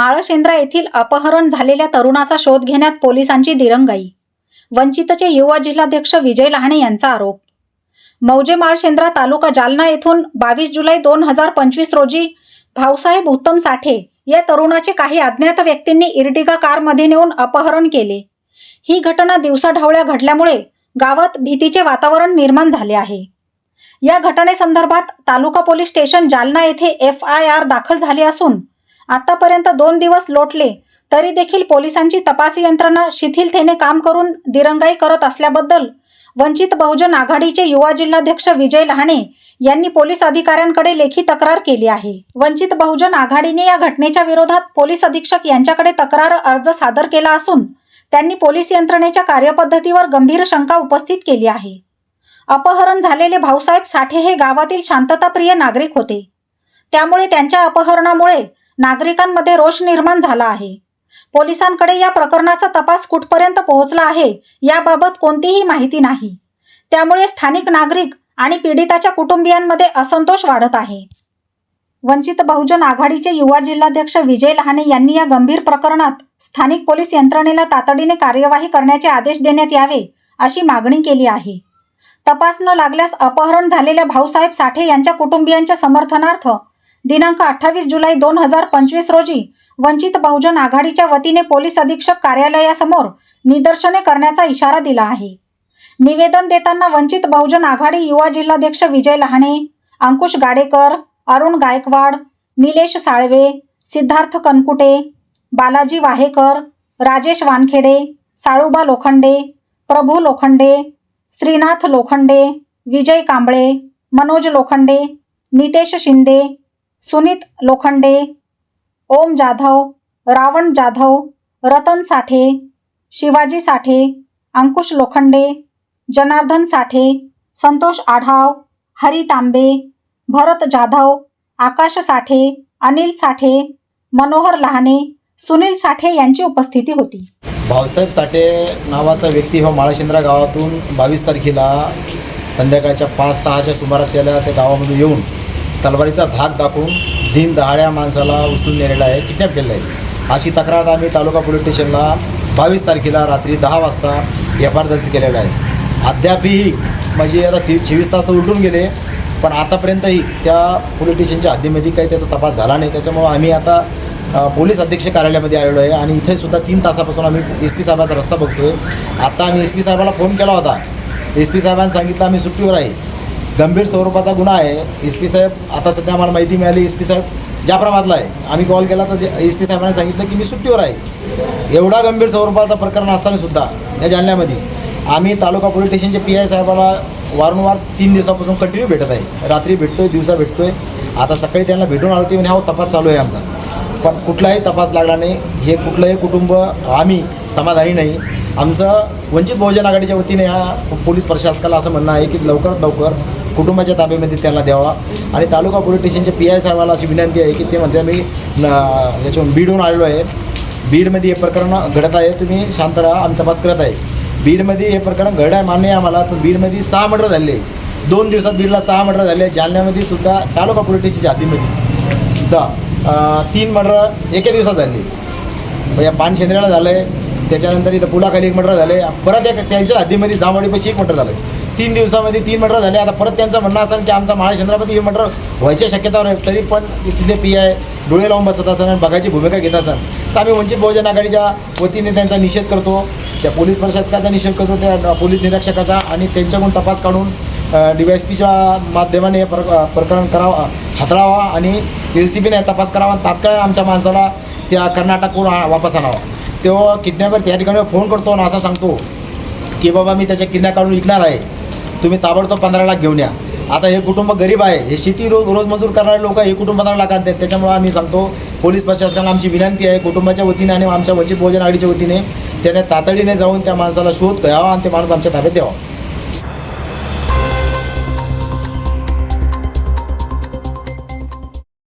माळशेंद्रा येथील अपहरण झालेल्या तरुणाचा शोध घेण्यात पोलिसांची दिरंगाई. वंचितचे युवा जिल्हाध्यक्ष विजय लहाणे यांचा आरोप. मौजे माळशेंद्रा तालुका जालना येथून बावीस जुलै दोन हजार पंचवीस रोजी भाऊसाहेब उत्तम साठे या तरुणाचे काही अज्ञात व्यक्तींनी इर्टिगा कारमध्ये नेऊन अपहरण केले. ही घटना दिवसाढवळ्या घडल्यामुळे गावात भीतीचे वातावरण निर्माण झाले आहे. या घटनेसंदर्भात तालुका पोलीस स्टेशन जालना येथे एफ आय आर दाखल झाले असून आतापर्यंत दोन दिवस लोटले तरी देखील पोलिसांची तपास यंत्रणा शिथिलतेने काम करून दिरंगाई करत असल्याबद्दल वंचित बहुजन आघाडीचे युवा जिल्हाध्यक्ष विजय लहाणे यांनी पोलीस अधिकाऱ्यांकडे लेखी तक्रार केली आहे. वंचित बहुजन आघाडीने या घटनेच्या विरोधात पोलीस अधीक्षक यांच्याकडे तक्रार अर्ज सादर केला असून त्यांनी पोलीस यंत्रणेच्या कार्यपद्धतीवर गंभीर शंका उपस्थित केली आहे. अपहरण झालेले भाऊसाहेब साठे हे गावातील शांतताप्रिय नागरिक होते. त्यामुळे त्यांच्या अपहरणामुळे नागरिकांमध्ये रोष निर्माण झाला आहे. पोलिसांकडे या प्रकरणाचा तपास कुठपर्यंत पोहोचला आहे याबाबत कोणतीही माहिती नाही. त्यामुळे स्थानिक नागरिक आणि पीडिताच्या कुटुंबियांमध्ये असंतोष वाढत आहे. वंचित बहुजन आघाडीचे युवा जिल्हाध्यक्ष विजय लहाणे यांनी या गंभीर प्रकरणात स्थानिक पोलीस यंत्रणेला तातडीने कार्यवाही करण्याचे आदेश देण्यात यावे अशी मागणी केली आहे. तपास न लागल्यास अपहरण झालेल्या भाऊसाहेब साठे यांच्या कुटुंबियांच्या समर्थनार्थ दिनांक अठ्ठावीस जुलै दोन हजार पंचवीस रोजी वंचित बहुजन आघाडीच्या वतीने पोलीस अधीक्षक कार्यालयासमोर निदर्शने करण्याचा इशारा दिला आहे. निवेदन देताना वंचित बहुजन आघाडी युवा जिल्हाध्यक्ष विजय लहाणे अंकुश गाडेकर अरुण गायकवाड निलेश साळवे सिद्धार्थ कनकुटे बालाजी वाहेकर राजेश वानखेडे साळुबा लोखंडे प्रभू लोखंडे श्रीनाथ लोखंडे विजय कांबळे मनोज लोखंडे नितेश शिंदे सुनीत लोखंडे ओम जाधव रावण जाधव रतन साठे शिवाजी साठे अंकुश लोखंडे जनार्दन साठे संतोष आढाव हरी तांबे भरत जाधव आकाश साठे अनिल साठे मनोहर लहाने सुनील साठे यांची उपस्थिती होती. भाऊसाहेब साठे नावाचा व्यक्ती हा माळशिंद्रा गावातून बावीस तारखेला संध्याकाळच्या पाच सहाच्या सुमारास त्याला त्या गावामधून येऊन तलवारीचा धाक दाखवून दिन दहाड्या माणसाला उचलून नेलेला आहे किडनॅप केलेला आहे. अशी तक्रार आम्ही तालुका पोलीस स्टेशनला बावीस तारखेला रात्री दहा वाजता एफ आर दर्ज केलेला आहे. अद्यापही म्हणजे आता ती चोवीस तास तर उलटून गेले पण आतापर्यंतही त्या पोलीस स्टेशनच्या हद्दीमध्ये काही त्याचा तपास झाला नाही. त्याच्यामुळं आम्ही आता पोलीस अध्यक्ष कार्यालयामध्ये आलेलो आहे आणि इथे सुद्धा तीन तासापासून आम्ही एस पी साहेबाचा रस्ता बघतो आहे आता आम्ही एस पी साहेबाला फोन केला होता. एस पी साहेबांनी सांगितलं आम्ही सुट्टीवर आहे. गंभीर स्वरूपाचा गुन्हा आहे. एस पी साहेब आता सध्या आम्हाला माहिती मिळाली एस पी साहेब जाफराबादला आहे. आम्ही कॉल केला तर एस पी साहेबांनी सांगितलं की मी सुट्टीवर आहे. एवढा गंभीर स्वरूपाचा प्रकरण असताना सुद्धा या जालन्यामध्ये आम्ही तालुका पोलीस स्टेशनचे पी आय साहेबाला वारंवार तीन दिवसापासून कंटिन्यू भेटत आहे. रात्री भेटतोय दिवसा भेटतोय. आता सकाळी त्यांना भेटून आलो ते म्हणजे हा तपास चालू आहे आमचा. पण कुठलाही तपास लागला नाही. हे कुठलंही कुटुंब आम्ही समाधानी नाही. आमचं वंचित बहुजन आघाडीच्या वतीने ह्या पोलीस प्रशासकाला असं म्हणणं आहे की लवकरात लवकर कुटुंबाच्या ताब्यामध्ये त्यांना द्यावा. आणि तालुका पोलीस स्टेशनच्या पी आय साहेबाला अशी विनंती आहे की ते म्हणते आम्ही याच्यावर बीडहून आलेलो आहे. बीडमध्ये हे प्रकरण घडत आहे. तुम्ही शांत राहा आम्ही तपास करत आहे. बीडमध्ये हे प्रकरण घड आहे मान्य आहे आम्हाला. पण बीडमध्ये सहा मर्डर झाले दोन दिवसात बीडला सहा मर्डर झाले जालन्यामध्ये सुद्धा तालुका पोलीस स्टेशनच्या हातीमध्ये सुद्धा तीन मर्डर एके दिवसात झाले या पानशेंद्र्याला झालं आहे त्याच्यानंतर इथं पुलाखाली एक मटर झाले परत एक त्यांच्या हद्दीमध्ये जांभळीपाशी एक मटर झालं तीन दिवसामध्ये तीन मटर झाले. आता परत त्यांचं म्हणणं असेल की आमचा महाराष्ट्रामध्ये हे मटर व्हायच्या शक्यतावर आहे तरी पण तिथले पी आय डोळे लावून बसत असतात आणि बघायची भूमिका घेत असतात. तर आम्ही वंचित बहुजन आघाडीच्या वतीने त्यांचा निषेध करतो. त्या पोलीस प्रशासकाचा निषेध करतो. त्या पोलीस निरीक्षकाचा आणि त्यांच्याकडून तपास काढून डी वाय एस पीच्या माध्यमाने हे प्रक प्रकरण करावं हाताळावा आणि एल सी बीने तपास करावा आणि तात्काळ आमच्या माणसाला त्या कर्नाटकवरून वापस आणावा. तेव्हा किडनॅपर त्या ठिकाणी फोन करतो आणि असा सांगतो की बाबा मी त्याच्या किडनॅप काढून विकणार आहे. तुम्ही ताबडतोब पंधरा लाख घेऊन या. आता हे कुटुंब गरीब आहे. हे शेती रोज रोजमजूर करणारे लोक हे कुटुंब पंधरा लाखात आहेत त्याच्यामुळे आम्ही सांगतो पोलीस प्रशासनाला आमची विनंती आहे. कुटुंबाच्या वतीने आणि आमच्या वचित भोजन आघाडीच्या वतीने त्याने तातडीने जाऊन त्या माणसाला शोध घ्यावा आणि ते माणूस आमच्या ताब्यात द्यावा.